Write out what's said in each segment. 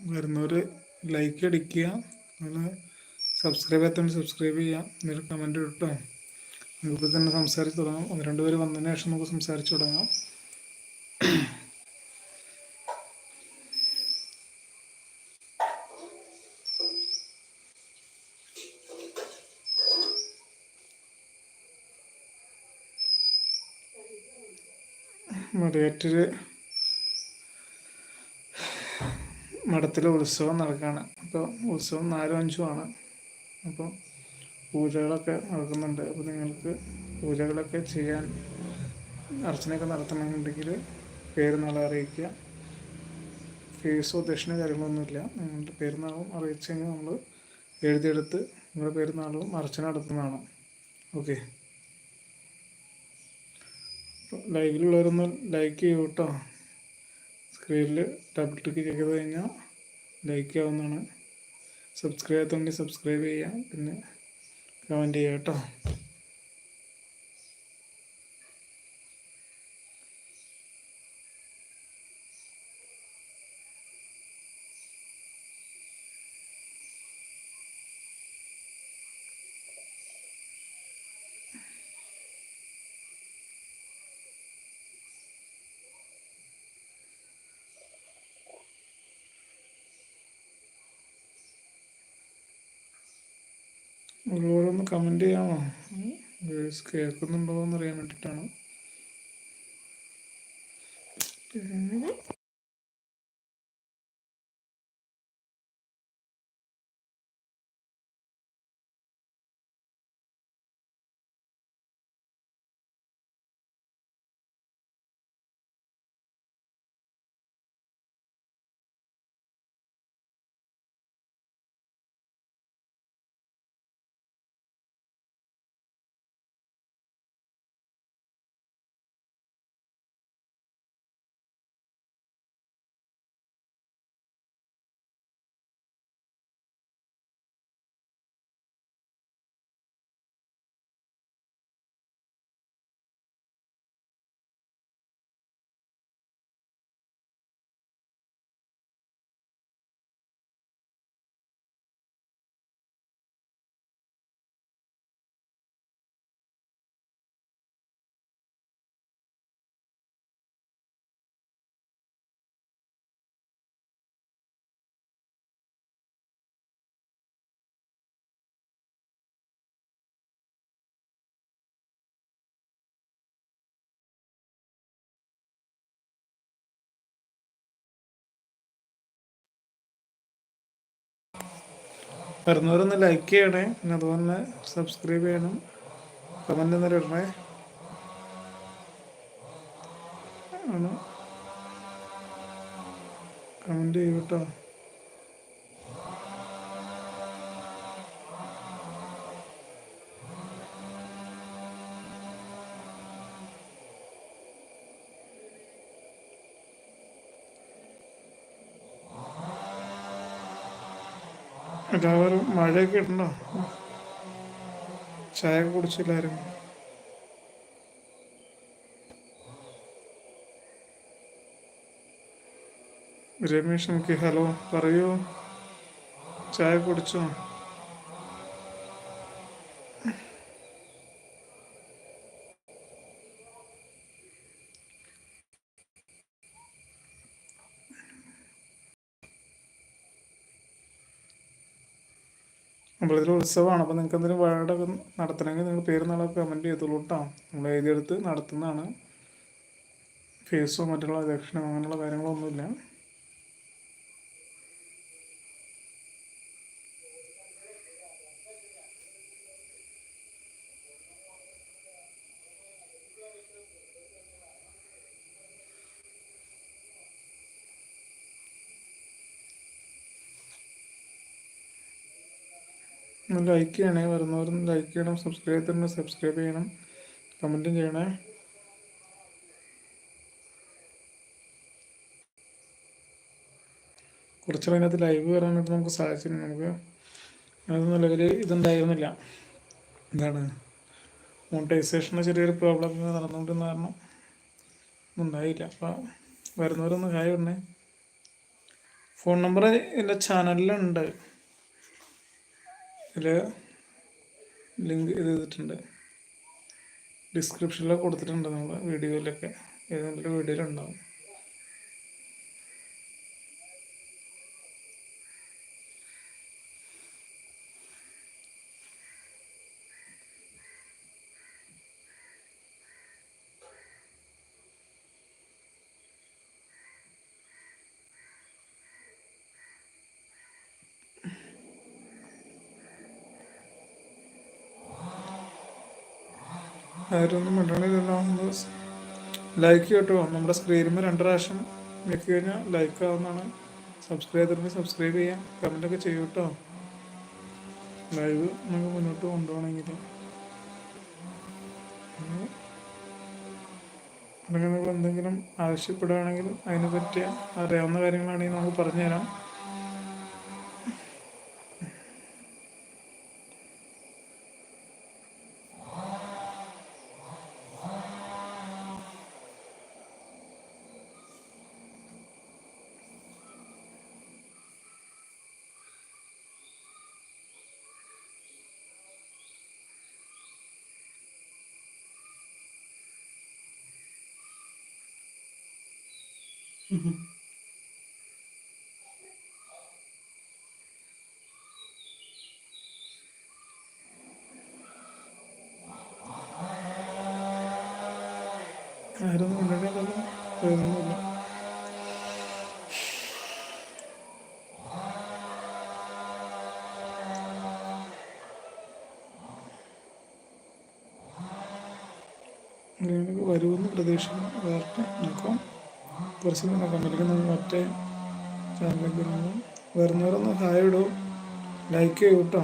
വരുന്നവർ ലൈക്ക് അടിക്കുക. നിങ്ങൾ സബ്സ്ക്രൈബ് ചെയ്യാത്തവർ സബ്സ്ക്രൈബ് ചെയ്യുക നിങ്ങൾ കമന്റ് ഇട്ടോ നമുക്കിപ്പോൾ തന്നെ സംസാരിച്ച് തുടങ്ങാം. ഒന്ന് രണ്ട് പേര് വന്നതിന് ശേഷം നമുക്ക് സംസാരിച്ച് തുടങ്ങാം. മടിയാറ്റൊരു മഠത്തിൽ ഉത്സവം നടക്കുകയാണ്. അപ്പോൾ ഉത്സവം നാലും അഞ്ചും ആണ്. അപ്പോൾ പൂജകളൊക്കെ നടക്കുന്നുണ്ട്. അപ്പോൾ നിങ്ങൾക്ക് പൂജകളൊക്കെ ചെയ്യാൻ അർച്ചനയൊക്കെ നടത്തണമെന്നുണ്ടെങ്കിൽ പേര് നാളെ അറിയിക്കുക. ഫീസോ ദക്ഷിണ കാര്യങ്ങളൊന്നുമില്ല. നിങ്ങളുടെ പേര് നാളും അറിയിച്ചു കഴിഞ്ഞാൽ നമ്മൾ എഴുതിയെടുത്ത് നിങ്ങളുടെ പേര് നാളും അർച്ചന നടത്തുന്നതാണ്. ഓക്കെ. ലൈവിലുള്ളവരൊന്ന് ലൈക്ക് ചെയ്യൂ സ്ക്രീനിൽ ഡബിൾ ടിക്ക് ചെയ്ത് കഴിഞ്ഞാൽ ലൈക്ക് ആവുന്നതാണ്. സബ്സ്ക്രൈബ് ചെയ്യാത്തതുണ്ടെങ്കിൽ സബ്സ്ക്രൈബ് ചെയ്യാം. പിന്നെ കമന്റ് ചെയ്യാം കേട്ടോ. നിങ്ങളോടൊന്ന് കമന്റ് ചെയ്യാമോ? വേഴ്സ് കേൾക്കുന്നുണ്ടോ എന്ന് അറിയാൻ വേണ്ടിയിട്ടാണ് വരുന്നവരൊന്ന് ലൈക്ക് ചെയ്യണേ. പിന്നെ അതുപോലെ സബ്സ്ക്രൈബ് ചെയ്യണം. കമന്റ് ഒന്നും ഇടണേ. കമന്റ് ചെയ്യും എല്ലാവരും മഴയൊക്കെ ഉണ്ടോ? ചായ കുടിച്ചില്ലായിരുന്നു. രമേഷ് എനിക്ക് ഹലോ പറയൂ. ചായ കുടിച്ചോ? അമ്പലത്തിൽ ഉത്സവമാണ്. അപ്പോൾ നിങ്ങൾക്ക് എന്തെങ്കിലും വേർഡൊക്കെ നടത്തണമെങ്കിൽ നിങ്ങൾ പേര് നാളെ കമന്റ് ചെയ്തോളൂ കേട്ടോ നമ്മൾ എഴുതിയെടുത്ത് നടത്തുന്നതാണ്. ഫീസോ മറ്റുള്ള ദക്ഷിണ അങ്ങനെയുള്ള കാര്യങ്ങളൊന്നുമില്ല. ലൈക്ക് ചെയ്യണേ. വരുന്നവരും ലൈക്ക് ചെയ്യണം. സബ്സ്ക്രൈബ് ചെയ്യണം സബ്സ്ക്രൈബ് ചെയ്യണം. കമന്റും ചെയ്യണേ. കുറച്ച് അതിനകത്ത് ലൈവ് വരാനായിട്ട് നമുക്ക് സാധിച്ചില്ല നമുക്ക് അത് നിലവിൽ ഇതുണ്ടായിരുന്നില്ല. എന്താണ് മോണിറ്റൈസേഷന് ചെറിയൊരു പ്രോബ്ലം നടന്നുകൊണ്ടിരുന്ന കാരണം ഉണ്ടായില്ല. അപ്പോൾ വരുന്നവരൊന്ന് ഹായ് പറഞ്ഞേ. ഫോൺ നമ്പർ എന്റെ ചാനലിലുണ്ട് ഇതിൽ ലിങ്ക് ഇത് ചെയ്തിട്ടുണ്ട്. ഡിസ്ക്രിപ്ഷനിൽ കൊടുത്തിട്ടുണ്ട് നമ്മൾ വീഡിയോയിലൊക്കെ. ഏതെങ്കിലും വീഡിയോയിലുണ്ടാവും. ആരൊന്നും മിണ്ടണില്ലല്ലോ. ലൈക്ക് കേട്ടോ. നമ്മുടെ സ്ക്രീനിൽ രണ്ട് പ്രാവശ്യം ഞെക്കി കഴിഞ്ഞാൽ ലൈക്ക് ആവുന്നതാണ്. സബ്സ്ക്രൈബ് ചെയ്തിട്ട് സബ്സ്ക്രൈബ് ചെയ്യാം. കമന്റൊക്കെ ചെയ്യൂ കേട്ടോ. ലൈവ് നമുക്ക് മുന്നോട്ട് കൊണ്ടുപോകണമെങ്കിൽ. അല്ലെങ്കിൽ നിങ്ങൾ എന്തെങ്കിലും ആവശ്യപ്പെടുകയാണെങ്കിൽ അതിനെ പറ്റിയ അറിയാവുന്ന കാര്യങ്ങളാണെങ്കിൽ നമുക്ക് പറഞ്ഞുതരാം. മിണ്ടണില്ലല്ലോ ഒന്നുമില്ല അങ്ങനെയാണെങ്കിൽ വരുമെന്ന് കുറച്ച് അല്ലെങ്കിൽ നമ്മൾ മറ്റേ ചാനലിലേക്ക് വരുമ്പോൾ വരുന്നവരൊന്ന് ഹായ് ഇടും ലൈക്ക് ചെയ്യും കേട്ടോ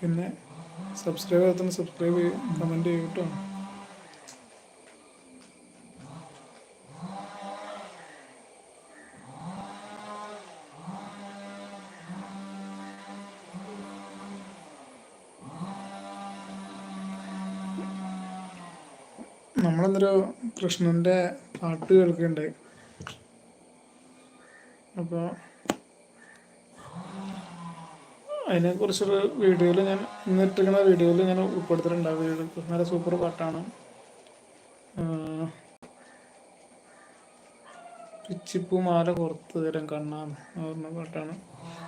പിന്നെ സബ്സ്ക്രൈബ് ചെയ്യുന്ന സബ്സ്ക്രൈബ് ചെയ്യും കമന്റ് ചെയ്യും കേട്ടോ നമ്മളെന്തൊരു കൃഷ്ണന്റെ പാട്ട് കേൾക്കുന്നുണ്ടായി അപ്പോൾ അതിനെക്കുറിച്ചൊരു വീഡിയോയിൽ ഞാൻ ഇന്നിട്ടിരിക്കുന്ന വീഡിയോയിൽ ഞാൻ ഉൾപ്പെടുത്തിയിട്ടുണ്ട്. ആ വീഡിയോ നല്ല സൂപ്പർ പാട്ടാണ്. പിച്ചിപ്പൂ മാല പുറത്ത് തരം കണ്ണാന്ന് പറഞ്ഞ പാട്ടാണ്.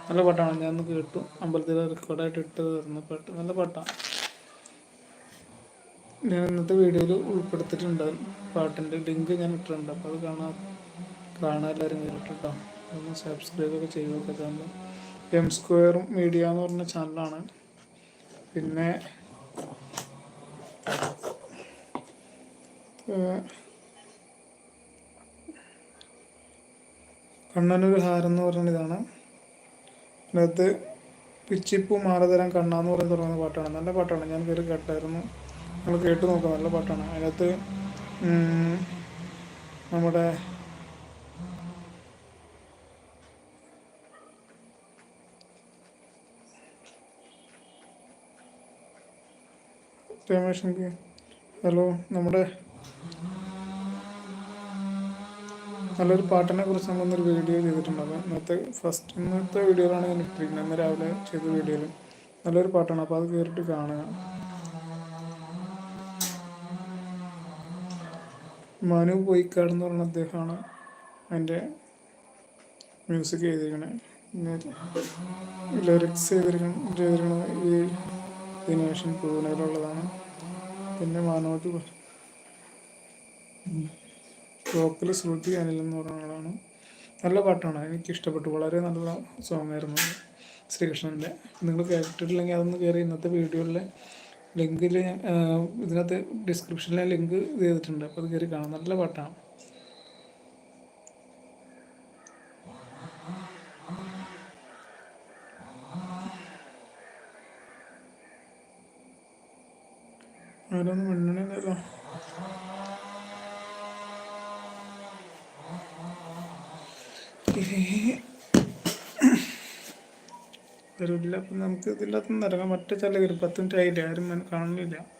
നല്ല പാട്ടാണ്. ഞാൻ ഒന്ന് കേട്ടു. അമ്പലത്തിൽ റെക്കോർഡായിട്ട് ഇട്ട് തരുന്ന പാട്ട്. നല്ല പാട്ടാണ് ഞാൻ ഇന്നത്തെ വീഡിയോയിൽ ഉൾപ്പെടുത്തിയിട്ടുണ്ട്. പാട്ടിന്റെ ലിങ്ക് ഞാൻ ഇട്ടിട്ടുണ്ട്. അപ്പോൾ അത് കാണാൻ കാണാൻ എല്ലാവരും കേട്ടിട്ടോ ഒന്ന് സബ്സ്ക്രൈബ് ഒക്കെ ചെയ്യുകയൊക്കെ ചാനൽ എം സ്ക്വയർ മീഡിയ എന്ന് പറഞ്ഞ ചാനലാണ് പിന്നെ കണ്ണനൊരു ഹാരം എന്ന് പറഞ്ഞ ഇതാണ്. അതിനകത്ത് പിച്ചിപ്പു മാറതരം കണ്ണ കണ്ണാന്ന് പറഞ്ഞ് തുടങ്ങുന്ന പാട്ടാണ്. നല്ല പാട്ടാണ്. ഞാൻ കയറി കേട്ടായിരുന്നു നിങ്ങൾ കേട്ട് നോക്കാം. നല്ല പാട്ടാണ്. അതിനകത്ത് നമ്മുടെ രമേശ് ഹലോ നമ്മുടെ നല്ലൊരു പാട്ടിനെ കുറിച്ച് നമ്മളൊന്നൊരു വീഡിയോ ചെയ്തിട്ടുണ്ടാകും ഇന്നത്തെ ഫസ്റ്റ് ഇന്നത്തെ വീഡിയോയിലാണ് ഞാൻ ഇട്ടിരിക്കുന്നത്. ഇന്ന് രാവിലെ ചെയ്ത വീഡിയോയിൽ നല്ലൊരു പാട്ടാണ്. അപ്പോൾ അത് കയറിയിട്ട് കാണുക. മനു പോയിക്കാട് എന്ന് പറഞ്ഞ അദ്ദേഹമാണ് അതിന്റെ മ്യൂസിക് ചെയ്തിരിക്കണേ ലിറിക്സ് ചെയ്തിരിക്കണം ചെയ്തിരിക്കണത് ഈ ദിനേശൻ പൂനെയിലുള്ളതാണ്. പിന്നെ മാനോജ് വോക്കൽ ശ്രുതി അനിൽ എന്ന് ആളാണ്. നല്ല പാട്ടാണ്. എനിക്ക് ഇഷ്ടപ്പെട്ടു വളരെ നല്ല സോങ് ആയിരുന്നു ശ്രീകൃഷ്ണന്റെ. നിങ്ങൾ കേട്ടിട്ടില്ലെങ്കിൽ അതൊന്ന് കയറി ഇന്നത്തെ വീഡിയോയിലെ ലിങ്കിൽ ഇതിനകത്ത് ഡിസ്ക്രിപ്ഷനിലെ ലിങ്ക് ചെയ്തിട്ടുണ്ട്. അപ്പോൾ അത് കയറി കാണാം. നല്ല പാട്ടാണ്. ആരൊന്നും മിണ്ടണില്ലല്ലോ വരില്ല. അപ്പം നമുക്ക് ഇതില്ലാത്ത ഇറങ്ങാം. മറ്റേ ചില ഒരു പത്ത് മിനിറ്റ് ആയില്ല? ആരും കാണുന്നില്ല.